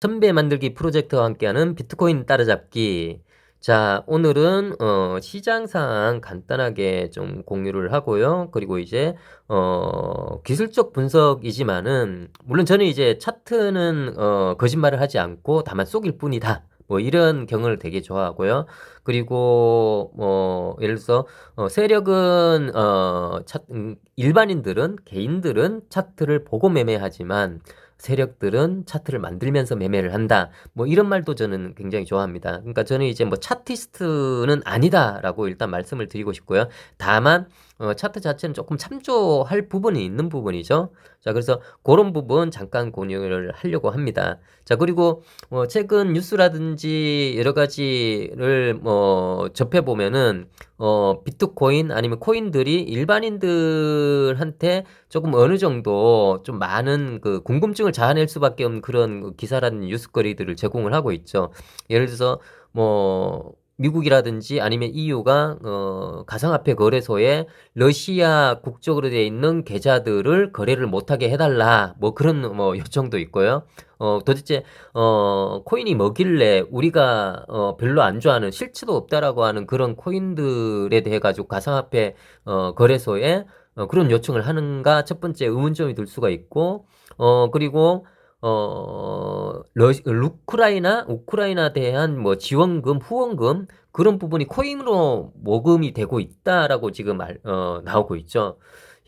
선배 만들기 프로젝트와 함께하는 비트코인 따라잡기. 자, 오늘은 어, 시장 상황 간단하게 좀 공유를 하고요. 그리고 이제 어, 기술적 분석이지만은 물론 저는 이제 차트는 어, 거짓말을 하지 않고 다만 속일 뿐이다. 뭐 이런 경우를 되게 좋아하고요. 그리고 뭐 예를 들어서 어, 세력은 어, 차, 음, 일반인들은 개인들은 차트를 보고 매매하지만 세력들은 차트를 만들면서 매매를 한다. 뭐 이런 말도 저는 굉장히 좋아합니다. 그러니까 저는 이제 뭐 차티스트는 아니다라고 일단 말씀을 드리고 싶고요. 다만 어, 차트 자체는 조금 참조할 부분이 있는 부분이죠. 자, 그래서 그런 부분 잠깐 공유를 하려고 합니다. 자, 그리고 뭐 최근 뉴스라든지 여러 가지를 뭐 접해 보면은 어, 비트코인 아니면 코인들이 일반인들한테 조금 어느 정도 좀 많은 그 궁금증을 자아낼 수밖에 없는 그런 그 기사라는 뉴스거리들을 제공을 하고 있죠. 예를 들어서 뭐 미국이라든지 아니면 EU가 어, 가상화폐 거래소에 러시아 국적으로 되어 있는 계좌들을 거래를 못하게 해달라 뭐 그런 뭐 요청도 있고요. 어, 도대체 어, 코인이 뭐길래 우리가 어, 별로 안 좋아하는 실체도 없다라고 하는 그런 코인들에 대해 가지고 가상화폐 어, 거래소에 어, 그런 요청을 하는가 첫 번째 의문점이 들 수가 있고 어, 그리고 어, 러, 우크라이나, 우크라이나 대한 뭐 지원금, 후원금, 그런 부분이 코인으로 모금이 되고 있다라고 지금 알, 어, 나오고 있죠.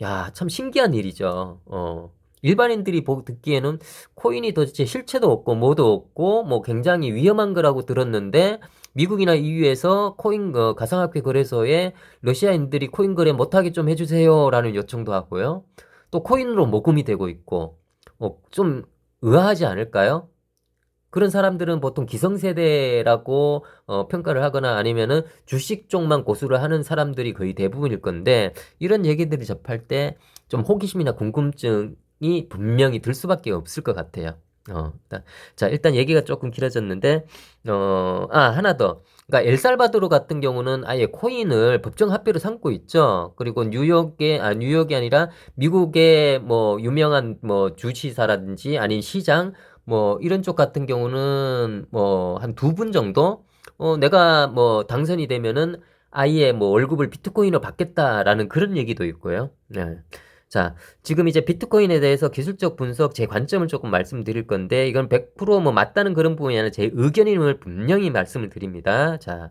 야, 참 신기한 일이죠. 어. 일반인들이 보, 듣기에는 코인이 도대체 실체도 없고 뭐도 없고 뭐 굉장히 위험한 거라고 들었는데 미국이나 EU에서 코인 어, 가상화폐 거래소에 러시아인들이 코인 거래 못하게 좀 해주세요라는 요청도 하고요. 또 코인으로 모금이 되고 있고 어, 좀 의아하지 않을까요? 그런 사람들은 보통 기성세대라고 어, 평가를 하거나 아니면은 주식 쪽만 고수를 하는 사람들이 거의 대부분일 건데 이런 얘기들이 접할 때 좀 호기심이나 궁금증이 분명히 들 수밖에 없을 것 같아요. 어, 자, 일단 얘기가 조금 길어졌는데, 어, 아, 하나 더. 그러니까 엘살바도르 같은 경우는 아예 코인을 법정 화폐로 삼고 있죠. 그리고 뉴욕에, 아, 뉴욕이 아니라 미국의 뭐 유명한 뭐 주시사라든지 아닌 시장, 뭐 이런 쪽 같은 경우는 뭐 한 두 분 정도 어 내가 뭐 당선이 되면은 아예 뭐 월급을 비트코인으로 받겠다라는 그런 얘기도 있고요. 네. 자, 지금 이제 비트코인에 대해서 기술적 분석 제 관점을 조금 말씀드릴 건데 이건 100%뭐 맞다는 그런 부분이 아니라 제 의견임을 분명히 말씀을 드립니다. 자,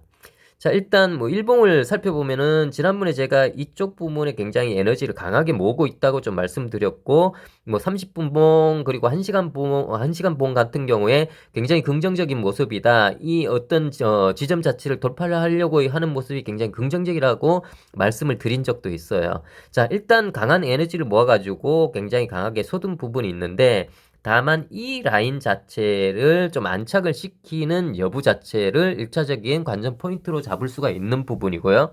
자, 일단 뭐 일봉을 살펴보면은 지난번에 제가 이쪽 부분에 굉장히 에너지를 강하게 모으고 있다고 좀 말씀드렸고 뭐 30분 봉 그리고 1시간 봉 1시간 봉 같은 경우에 굉장히 긍정적인 모습이다. 이 어떤 어, 지점 자체를 돌파를 하려고 하는 모습이 굉장히 긍정적이라고 말씀을 드린 적도 있어요. 자, 일단 강한 에너지를 모아 가지고 굉장히 강하게 쏟은 부분이 있는데 다만 이 라인 자체를 좀 안착을 시키는 여부 자체를 1차적인 관전 포인트로 잡을 수가 있는 부분이고요.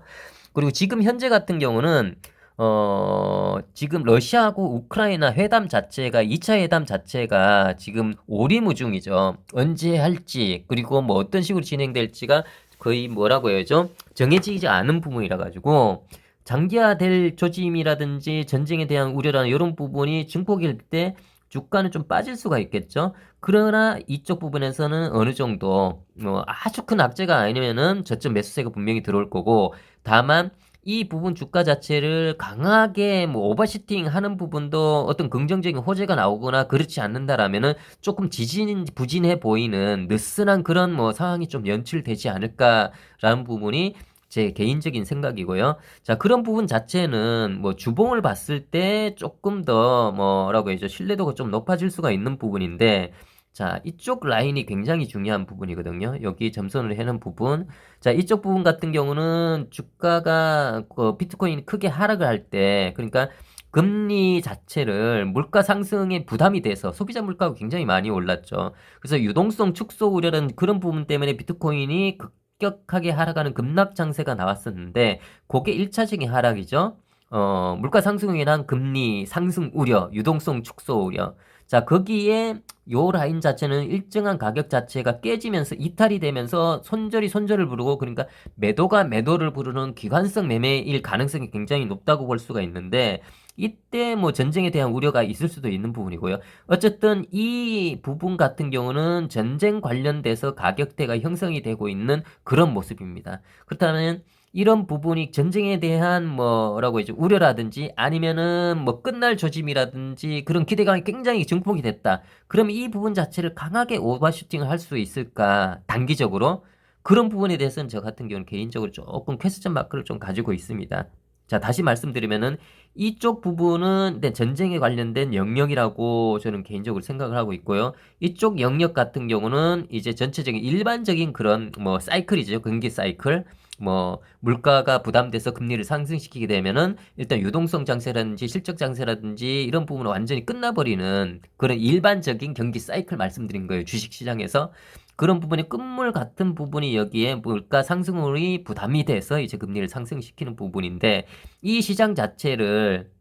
그리고 지금 현재 같은 경우는 어, 지금 러시아하고 우크라이나 회담 자체가 2차 회담 자체가 지금 오리무중이죠. 언제 할지 그리고 뭐 어떤 식으로 진행될지가 거의 뭐라고 해야죠? 정해지지 않은 부분이라 가지고 장기화될 조짐이라든지 전쟁에 대한 우려라는 이런 부분이 증폭일 때 주가는 좀 빠질 수가 있겠죠. 그러나 이쪽 부분에서는 어느 정도 뭐 아주 큰 악재가 아니면은 저점 매수세가 분명히 들어올 거고 다만 이 부분 주가 자체를 강하게 뭐 오버시팅 하는 부분도 어떤 긍정적인 호재가 나오거나 그렇지 않는다라면은 조금 지진 부진해 보이는 느슨한 그런 뭐 상황이 좀 연출되지 않을까라는 부분이 제 개인적인 생각이고요. 자, 그런 부분 자체는 뭐 주봉을 봤을 때 조금 더 뭐라고 해야죠. 신뢰도가 좀 높아질 수가 있는 부분인데 자, 이쪽 라인이 굉장히 중요한 부분이거든요. 여기 점선을 해놓은 부분. 자, 이쪽 부분 같은 경우는 주가가 그 비트코인이 크게 하락을 할 때, 그러니까 금리 자체를 물가 상승에 부담이 돼서 소비자 물가가 굉장히 많이 올랐죠. 그래서 유동성 축소 우려라는 그런 부분 때문에 비트코인이 급격하게 하락하는 급락 장세가 나왔었는데 그게 1차적인 하락이죠. 어, 물가 상승에 인한 금리 상승 우려, 유동성 축소 우려. 자, 거기에 요 라인 자체는 일정한 가격 자체가 깨지면서 이탈이 되면서 손절이 손절을 부르고 그러니까 매도가 매도를 부르는 기관성 매매일 가능성이 굉장히 높다고 볼 수가 있는데 이때 뭐 전쟁에 대한 우려가 있을 수도 있는 부분이고요. 어쨌든 이 부분 같은 경우는 전쟁 관련돼서 가격대가 형성이 되고 있는 그런 모습입니다. 그렇다면 이런 부분이 전쟁에 대한 뭐라고 이제 우려라든지 아니면은 뭐 끝날 조짐이라든지 그런 기대감이 굉장히 증폭이 됐다. 그럼 이 부분 자체를 강하게 오버슈팅을 할 수 있을까? 단기적으로 그런 부분에 대해서는 저 같은 경우는 개인적으로 조금 퀘스천 마크를 좀 가지고 있습니다. 자, 다시 말씀드리면은 이쪽 부분은 네, 전쟁에 관련된 영역이라고 저는 개인적으로 생각을 하고 있고요. 이쪽 영역 같은 경우는 이제 전체적인 일반적인 그런 뭐 사이클이죠. 경기 사이클. 뭐 물가가 부담돼서 금리를 상승시키게 되면은 일단 유동성 장세라든지 실적 장세라든지 이런 부분은 완전히 끝나버리는 그런 일반적인 경기 사이클 말씀드린 거예요. 주식 시장에서 그런 부분이 끝물 같은 부분이 여기에 물가 상승률이 부담이 돼서 이제 금리를 상승시키는 부분인데 이 시장 자체를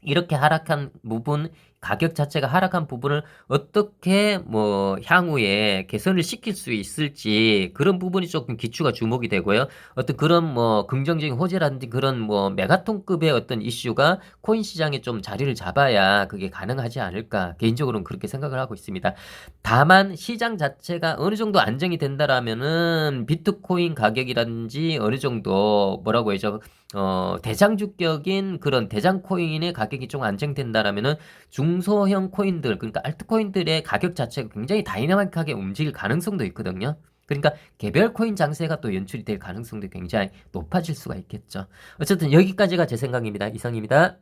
이렇게 하락한 부분, 가격 자체가 하락한 부분을 어떻게 뭐 향후에 개선을 시킬 수 있을지 그런 부분이 조금 기초가 주목이 되고요. 어떤 그런 뭐 긍정적인 호재라든지 그런 뭐 메가톤급의 어떤 이슈가 코인 시장에 좀 자리를 잡아야 그게 가능하지 않을까 개인적으로는 그렇게 생각을 하고 있습니다. 다만 시장 자체가 어느 정도 안정이 된다라면은 비트코인 가격이라든지 어느 정도 뭐라고 해죠? 어, 대장주격인 그런 대장 코인의 가격이 좀 안정된다라면은 중소형 코인들, 그러니까 알트코인들의 가격 자체가 굉장히 다이나믹하게 움직일 가능성도 있거든요. 그러니까 개별 코인 장세가 또 연출이 될 가능성도 굉장히 높아질 수가 있겠죠. 어쨌든 여기까지가 제 생각입니다. 이상입니다.